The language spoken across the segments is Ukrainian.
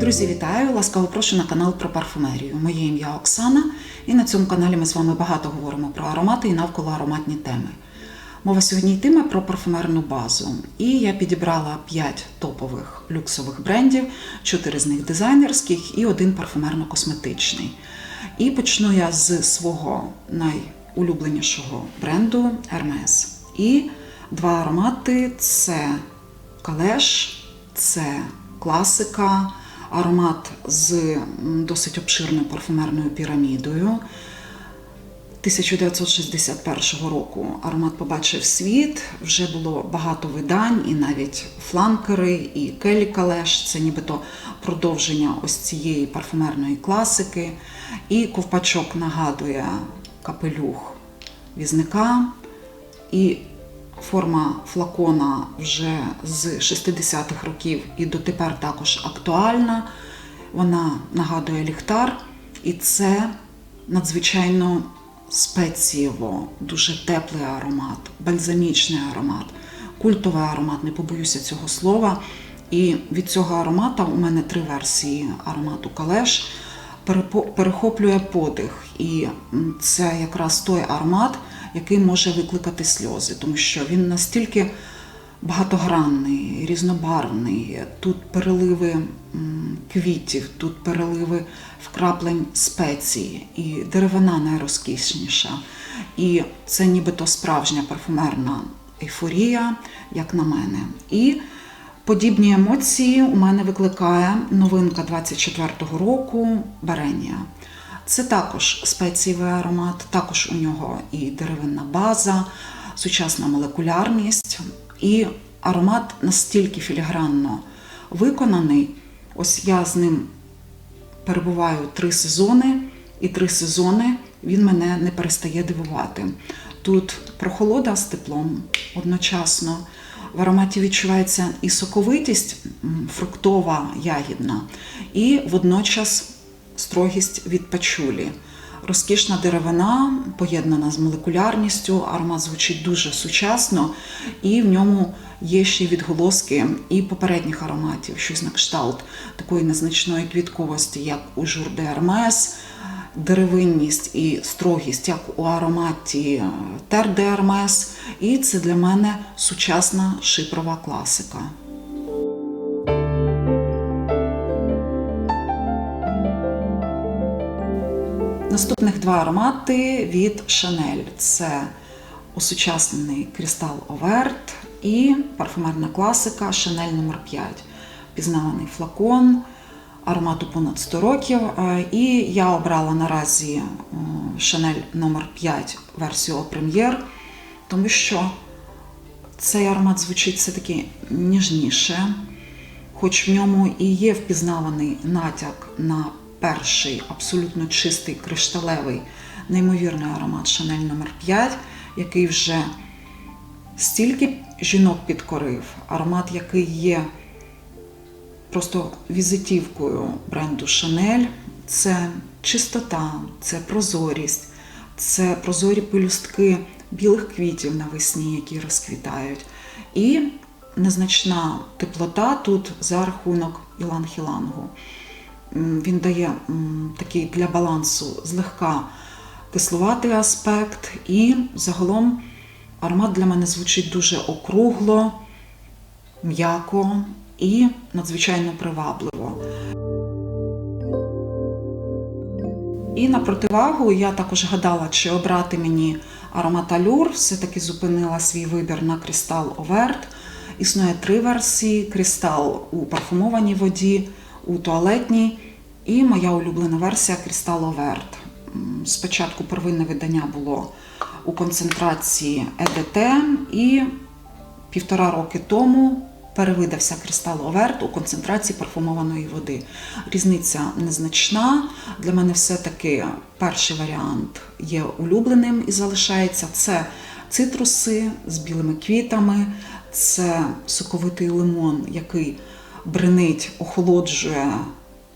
Друзі, вітаю! Ласкаво прошу на канал про парфумерію. Моє ім'я Оксана, і на цьому каналі ми з вами багато говоримо про аромати і навколо ароматні теми. Мова сьогодні йтиме про парфумерну базу. І я підібрала 5 топових люксових брендів, 4 з них дизайнерських і один парфумерно-косметичний. І почну я з свого найулюбленішого бренду Hermes. І два аромати це калеш, це класика, аромат з досить обширною парфумерною пірамідою. 1961 року аромат побачив світ, вже було багато видань, і навіть фланкери, і Келі Калеш це нібито продовження ось цієї парфумерної класики. І ковпачок нагадує капелюх візника. І форма флакона вже з 60-х років і дотепер також актуальна. Вона нагадує ліхтар, і це надзвичайно спецієво, дуже теплий аромат, бальзамічний аромат, культовий аромат, не побоюся цього слова. І від цього аромата у мене три версії аромату Калеш перехоплює подих. І це якраз той аромат, який може викликати сльози, тому що він настільки багатогранний, різнобарвний. Тут переливи квітів, тут переливи вкраплень спеції, і деревина найрозкішніша. І це нібито справжня парфумерна ейфорія, як на мене. І подібні емоції у мене викликає новинка 24-го року Баренія. Це також спецієвий аромат, також у нього і деревинна база, сучасна молекулярність, і аромат настільки філігранно виконаний. Ось я з ним перебуваю три сезони, і три сезони він мене не перестає дивувати. Тут прохолода з теплом одночасно. В ароматі відчувається і соковитість фруктова, ягідна, і водночас строгість від пачулі. Розкішна деревина, поєднана з молекулярністю, аромат звучить дуже сучасно, і в ньому є ще відголоски і попередніх ароматів, щось на кшталт такої незначної квітковості, як у Jour de Hermes, деревинність і строгість, як у ароматі Ter de Hermes. І це для мене сучасна шипрова класика. Наступних два аромати від Chanel. Це осучаснений Крістал Оверт і парфумерна класика Chanel номер 5 Пізнаваний флакон, аромату понад 100 років. Е, І я обрала наразі Chanel номер 5 версію Au тому що цей аромат звучить все-таки ніжніше, хоч в ньому і є впізнаваний натяк на перший абсолютно чистий кришталевий, неймовірний аромат Chanel номер 5 який вже стільки жінок підкорив, аромат, який є просто візитівкою бренду Chanel. Це чистота, це прозорість, це прозорі пелюстки білих квітів навесні, які розквітають. І незначна теплота тут за рахунок іланг-ілангу. М, Він дає такий для балансу злегка кислуватий аспект, і загалом аромат для мене звучить дуже округло, м'яко і надзвичайно привабливо. І на противагу я також гадала, чи обрати мені аромат Allure, все-таки зупинила свій вибір на Крістал Оверт. Існує три версії: Крістал у парфумованій воді, у туалетній. І моя улюблена версія Оверт. Спочатку первинне видання було у концентрації ЕДТ, і півтора роки тому перевидався Оверт у концентрації парфумованої води. Різниця незначна. Для мене все-таки перший варіант є улюбленим і залишається. Це цитруси з білими квітами, це соковитий лимон, який бринить, охолоджує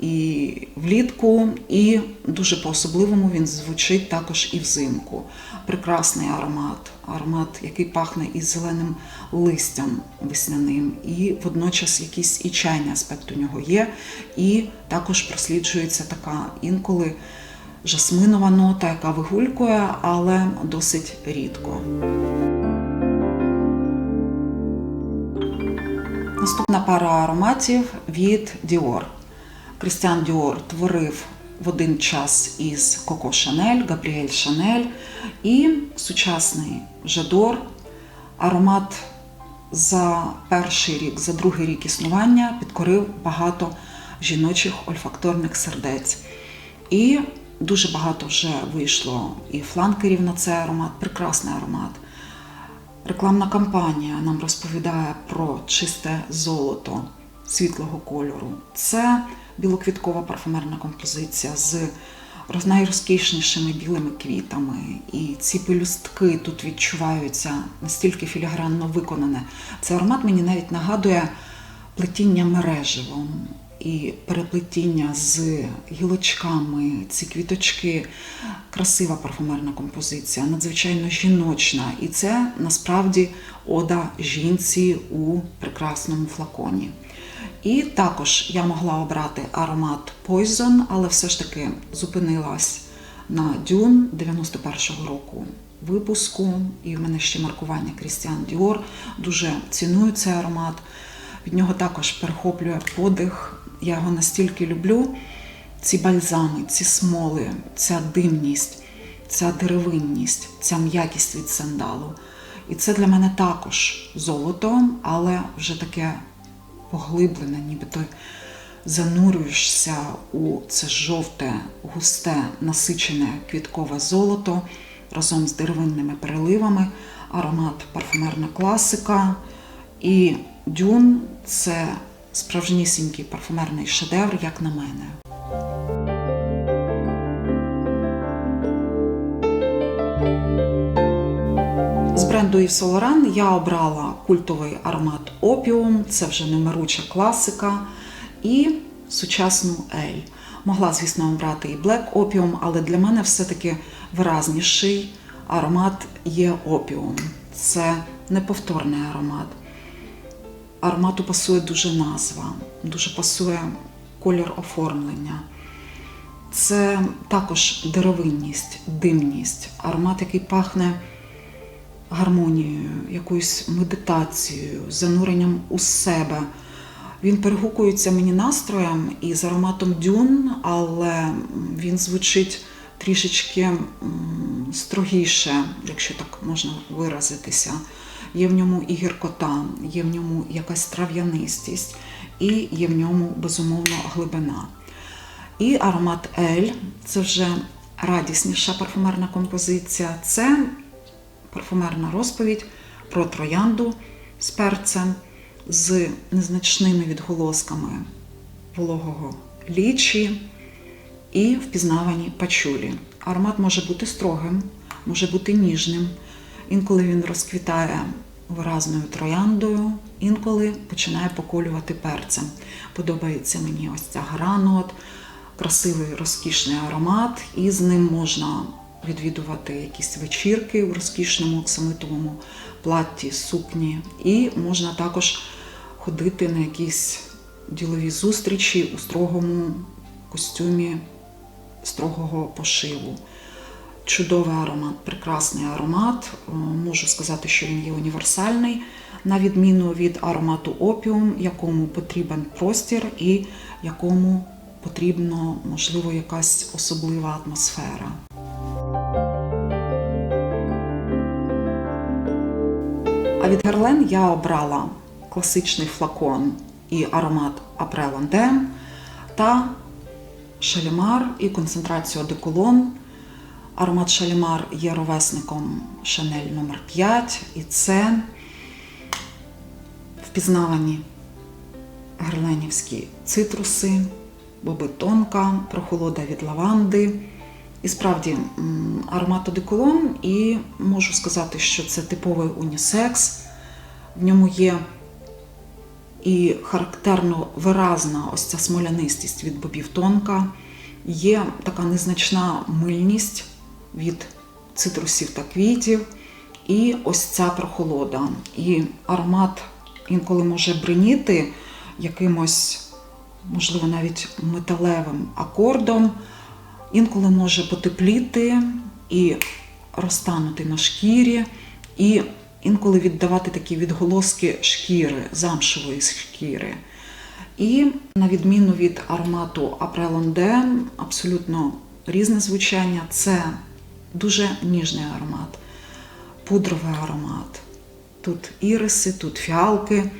і влітку, і дуже по-особливому він звучить також і взимку. Прекрасний аромат, аромат, який пахне із зеленим листям весняним, і водночас якийсь і чайний аспект у нього є, і також просліджується така інколи жасминова нота, яка вигулькує, але досить рідко. Наступна пара ароматів від Dior. Крістіан Діор творив в один час із Коко Шанель, Габріель Шанель і сучасний Жадор. Аромат за перший рік, за другий рік існування підкорив багато жіночих ольфакторних сердець. І дуже багато вже вийшло і фланкерів на цей аромат, прекрасний аромат. Рекламна кампанія нам розповідає про чисте золото світлого кольору. Це білоквіткова парфумерна композиція з найрозкішнішими білими квітами. І ці пелюстки тут відчуваються настільки філігранно виконане. Цей аромат мені навіть нагадує плетіння мереживом і переплетіння з гілочками, ці квіточки. Красива парфумерна композиція, надзвичайно жіночна. І це насправді ода жінці у прекрасному флаконі. І також я могла обрати аромат Poison, але все ж таки зупинилась на Dune 91-го року випуску. І в мене ще маркування Christian Dior. Дуже ціную цей аромат. Від нього також перехоплює подих. Я його настільки люблю. Ці бальзами, ці смоли, ця димність, ця деревинність, ця м'якість від сандалу. І це для мене також золото, але вже таке поглиблене, ніби ти занурюєшся у це жовте, густе, насичене квіткове золото разом з деревинними переливами, аромат парфумерна класика. І дюн це справжнісінький парфумерний шедевр, як на мене. З бренду Yves Saint Laurent я обрала культовий аромат Опіум, це вже немируча класика, і сучасну Ель. Могла, звісно, обрати і Black Opium, але для мене все-таки виразніший аромат є Опіум. Це неповторний аромат. Аромату пасує дуже назва, дуже пасує колір оформлення. Це також деревинність, димність, аромат, який пахне гармонією, якоюсь медитацією, зануренням у себе. Він перегукується мені настроєм і з ароматом дюн, але він звучить трішечки строгіше, якщо так можна виразитися. Є в ньому і гіркота, є в ньому якась трав'янистість, і є в ньому безумовно глибина. І аромат Ель це вже радісніша парфумерна композиція. Це парфумерна розповідь про троянду з перцем, з незначними відголосками вологого лічі і впізнавані пачулі. Аромат може бути строгим, може бути ніжним. Інколи він розквітає виразною трояндою, інколи починає поколювати перцем. Подобається мені ось ця гра нот, красивий розкішний аромат, і з ним можна відвідувати якісь вечірки в розкішному оксамитовому платті, сукні. І можна також ходити на якісь ділові зустрічі у строгому костюмі строгого пошиву. Чудовий аромат, прекрасний аромат. Е, Можу сказати, що він є універсальний, на відміну від аромату опіум, якому потрібен простір і якому потрібна, можливо, якась особлива атмосфера. А від Герлен я обрала класичний флакон і аромат London та Шалімар і концентрацію одеколон. Аромат Шалімар є ровесником Шанель номер 5 і це впізнавані герленівські цитруси, бобитонка, прохолода від лаванди. І справді аромат одеколон, і можу сказати, що це типовий унісекс. В ньому є і характерно виразна ось ця смолянистість від бобів тонка. Є така незначна мильність від цитрусів та квітів, і ось ця прохолода. І аромат інколи може бриніти якимось, можливо, навіть металевим акордом, інколи може потепліти і розтанути на шкірі, і інколи віддавати такі відголоски шкіри, замшевої шкіри. І на відміну від аромату Апрелонде, абсолютно різне звучання. Це дуже ніжний аромат, пудровий аромат. Тут іриси, тут фіалки,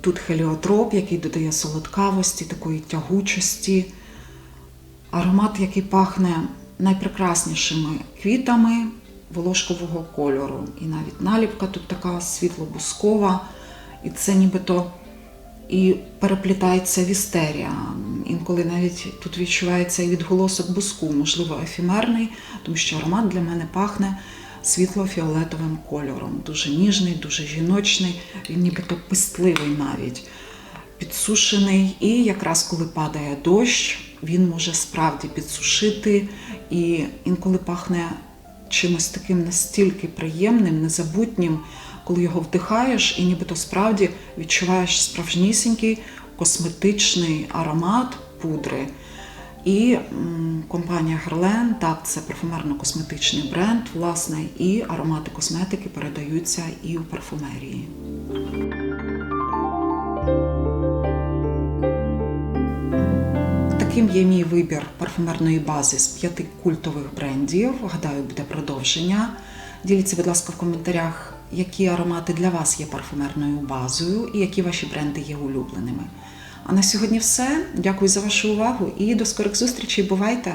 тут хеліотроп, який додає солодкавості, такої тягучості. Аромат, який пахне найпрекраснішими квітами волошкового кольору. І навіть наліпка тут така світло-бускова, і це нібито і переплітається вістерія. Інколи навіть тут відчувається і відголосок буску, можливо, ефімерний, тому що аромат для мене пахне світло-фіолетовим кольором. Дуже ніжний, дуже жіночний, він нібито пестливий навіть, підсушений. І якраз коли падає дощ, він може справді підсушити, і інколи пахне чимось таким настільки приємним, незабутнім, коли його вдихаєш, і нібито справді відчуваєш справжнісінький косметичний аромат пудри. І компанія Герлен, так, це парфумерно-косметичний бренд, власне, і аромати косметики передаються і у парфумерії. Таким є мій вибір парфумерної бази з п'яти культових брендів. Гадаю, буде продовження. Діліться, будь ласка, в коментарях, які аромати для вас є парфумерною базою і які ваші бренди є улюбленими. А на сьогодні все. Дякую за вашу увагу і до скорих зустрічей. Бувайте!